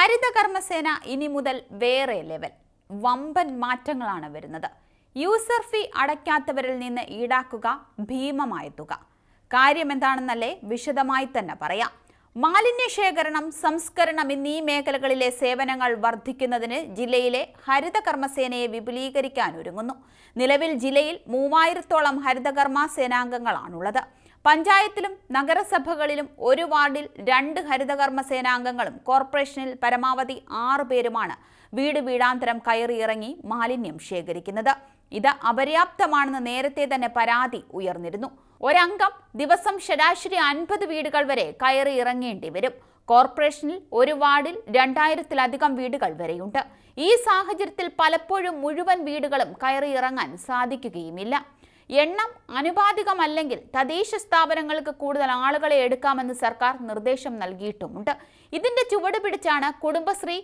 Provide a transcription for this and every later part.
ഹരിതകർമ്മസേന ഇനി മുതൽ വേറെ ലെവൽ. വമ്പൻ മാറ്റങ്ങളാണ് വരുന്നത്. യൂസർ ഫീ അടയ്ക്കാത്തവരിൽ നിന്ന് ഈടാക്കുക ഭീമമായ തുക. കാര്യമെന്താണെന്നല്ലേ വിശദമായി തന്നെ പറയാം. മാലിന്യ ശേഖരണം സംസ്കരണം എന്നീ മേഖലകളിലെ സേവനങ്ങൾ വർദ്ധിക്കുന്നതിന് ജില്ലയിലെ ഹരിതകർമ്മസേനയെ വിപുലീകരിക്കാൻ ഒരുങ്ങുന്നു. നിലവിൽ ജില്ലയിൽ മൂവായിരത്തോളം ഹരിതകർമ്മ സേനാംഗങ്ങളാണുള്ളത് പഞ്ചായത്തിലും നഗരസഭകളിലും ഒരു വാർഡിൽ രണ്ട് ഹരിതകർമ്മ സേനാംഗങ്ങളും കോർപ്പറേഷനിൽ പരമാവധി ആറു പേരുമാണ് വീട് വീടാന്തരം കയറിയിറങ്ങി മാലിന്യം ശേഖരിക്കുന്നത്. ഇത് അപര്യാപ്തമാണെന്ന് നേരത്തെ തന്നെ പരാതി ഉയർന്നിരുന്നു. ഒരംഗം ദിവസം ശരാശരി അൻപത് വീടുകൾ വരെ കയറി ഇറങ്ങേണ്ടി വരും. കോർപ്പറേഷനിൽ ഒരു വാർഡിൽ രണ്ടായിരത്തിലധികം വീടുകൾ വരെയുണ്ട്. ഈ സാഹചര്യത്തിൽ പലപ്പോഴും മുഴുവൻ വീടുകളും കയറി ഇറങ്ങാൻ സാധിക്കുകയുമില്ല. എണ്ണം അനുപാതികമല്ലെങ്കിൽ തദ്ദേശ സ്ഥാപനങ്ങൾക്ക് കൂടുതൽ ആളുകളെ എടുക്കാമെന്ന് സർക്കാർ നിർദ്ദേശം നൽകിയിട്ടുമുണ്ട്. ഇതിന്റെ ചുവട് പിടിച്ചാണ് Kudumbashree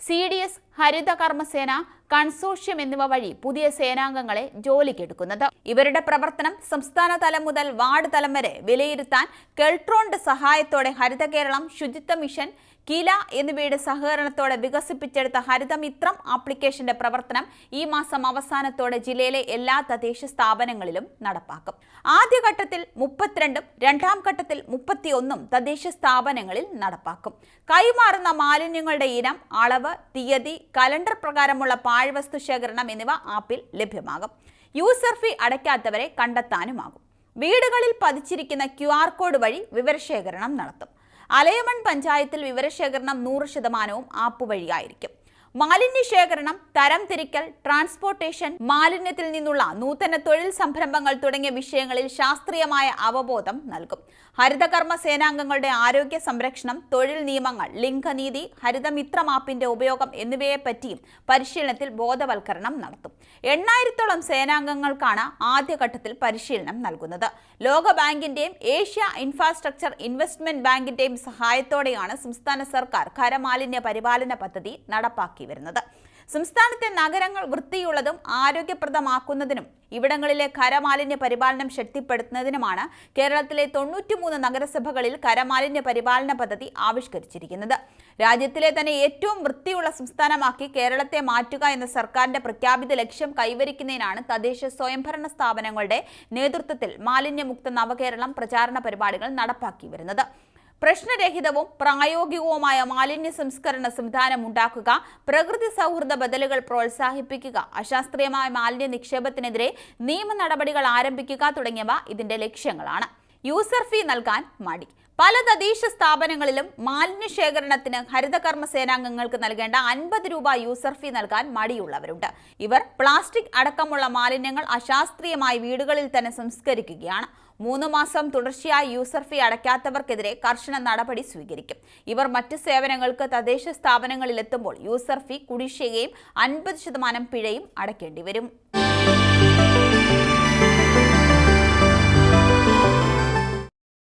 C D S Haritha Karmasena consortium എന്നിവ വഴി പുതിയ സേനാംഗങ്ങളെ ജോലിക്കെടുക്കുന്നത്. ഇവരുടെ പ്രവർത്തനം സംസ്ഥാന തലം മുതൽ വാർഡ് തലം വരെ വിലയിരുത്താൻ കെൽട്രോണിന്റെ സഹായത്തോടെ ഹരിത കേരളം ശുചിത്വ മിഷൻ കില എന്നിവയുടെ സഹകരണത്തോടെ വികസിപ്പിച്ചെടുത്ത ഹരിതമിത്രം ആപ്ലിക്കേഷന്റെ പ്രവർത്തനം ഈ മാസം അവസാനത്തോടെ ജില്ലയിലെ എല്ലാ തദ്ദേശ സ്ഥാപനങ്ങളിലും നടപ്പാക്കും. ആദ്യഘട്ടത്തിൽ മുപ്പത്തിരണ്ടും രണ്ടാം ഘട്ടത്തിൽ മുപ്പത്തിയൊന്നും തദ്ദേശ സ്ഥാപനങ്ങളിൽ നടപ്പാക്കും. കൈമാറുന്ന മാലിന്യങ്ങളുടെ ഇനം അളവ് തീയതി കലണ്ടർ പ്രകാരമുള്ള പാഴ്വസ്തു ശേഖരണം എന്നിവ ആപ്പിൽ ലഭ്യമാകും. യൂസർ ഫീ അടയ്ക്കാത്തവരെ കണ്ടെത്താനുമാകും. വീടുകളിൽ പതിച്ചിരിക്കുന്ന ക്യു കോഡ് വഴി വിവരശേഖരണം നടത്തും. അലയമൺ പഞ്ചായത്തിൽ വിവരശേഖരണം നൂറ് ശതമാനവും ആപ്പ് വഴിയായിരിക്കും. മാലിന്യ ശേഖരണം തരംതിരിക്കൽ ട്രാൻസ്പോർട്ടേഷൻ മാലിന്യത്തിൽ നിന്നുള്ള നൂതന തൊഴിൽ സംരംഭങ്ങൾ തുടങ്ങിയ വിഷയങ്ങളിൽ ശാസ്ത്രീയമായ അവബോധം നൽകും. ഹരിതകർമ്മ സേനാംഗങ്ങളുടെ ആരോഗ്യ സംരക്ഷണം തൊഴിൽ നിയമങ്ങൾ ലിംഗനീതി ഹരിതമിത്ര മാപ്പിന്റെ ഉപയോഗം എന്നിവയെ പറ്റിയും പരിശീലനത്തിൽ ബോധവൽക്കരണം നടത്തും. എണ്ണായിരത്തോളം സേനാംഗങ്ങൾക്കാണ് ആദ്യഘട്ടത്തിൽ പരിശീലനം നൽകുന്നത്. ലോക ബാങ്കിന്റെയും ഏഷ്യ ഇൻഫ്രാസ്ട്രക്ചർ ഇൻവെസ്റ്റ്മെന്റ് ബാങ്കിന്റെയും സഹായത്തോടെയാണ് സംസ്ഥാന സർക്കാർ ഖരമാലിന്യ പരിപാലന പദ്ധതി നടപ്പാക്കി വരുന്നത്. സംസ്ഥാനത്തെ നഗരങ്ങൾ വൃത്തിയുള്ളതും ആരോഗ്യപ്രദമാക്കുന്നതിനും ഇവിടങ്ങളിലെ കരമാലിന്യ പരിപാലനം ശക്തിപ്പെടുത്തുന്നതിനുമാണ് കേരളത്തിലെ തൊണ്ണൂറ്റിമൂന്ന് നഗരസഭകളിൽ കരമാലിന്യ പരിപാലന പദ്ധതി ആവിഷ്കരിച്ചിരിക്കുന്നത്. രാജ്യത്തിലെ തന്നെ ഏറ്റവും വൃത്തിയുള്ള സംസ്ഥാനമാക്കി കേരളത്തെ മാറ്റുക എന്ന സർക്കാരിന്റെ പ്രഖ്യാപിത ലക്ഷ്യം കൈവരിക്കുന്നതിനാണ് തദ്ദേശ സ്വയംഭരണ സ്ഥാപനങ്ങളുടെ നേതൃത്വത്തിൽ മാലിന്യമുക്ത നവകേരളം പ്രചാരണ പരിപാടികൾ നടപ്പാക്കി വരുന്നത്. പ്രശ്നരഹിതവും പ്രായോഗികവുമായ മാലിന്യ സംസ്കരണ സംവിധാനം ഉണ്ടാക്കുക പ്രകൃതി സൗഹൃദ ബദലുകൾ പ്രോത്സാഹിപ്പിക്കുക അശാസ്ത്രീയമായ മാലിന്യ നിക്ഷേപത്തിനെതിരെ നിയമ നടപടികൾ ആരംഭിക്കുക തുടങ്ങിയവ ഇതിന്റെ ലക്ഷ്യങ്ങളാണ്. യൂസർ ഫീ നൽകാൻ മടി. പല തദ്ദേശ സ്ഥാപനങ്ങളിലും മാലിന്യ ശേഖരണത്തിന് ഹരിതകർമ്മ സേനാംഗങ്ങൾക്ക് നൽകേണ്ട അൻപത് രൂപ യൂസർ ഫീ നൽകാൻ മടിയുള്ളവരുണ്ട്. ഇവർ പ്ലാസ്റ്റിക് അടക്കമുള്ള മാലിന്യങ്ങൾ അശാസ്ത്രീയമായി വീടുകളിൽ തന്നെ സംസ്കരിക്കുകയാണ്. മൂന്ന് മാസം തുടർച്ചയായി യൂസർ ഫീ അടയ്ക്കാത്തവർക്കെതിരെ കർശന നടപടി സ്വീകരിക്കും. ഇവർ മറ്റ് സേവനങ്ങൾക്ക് തദ്ദേശ സ്ഥാപനങ്ങളിലെത്തുമ്പോൾ യൂസർ ഫീ കുടിശ്ശികയും അൻപത് ശതമാനം പിഴയും അടയ്ക്കേണ്ടി വരും.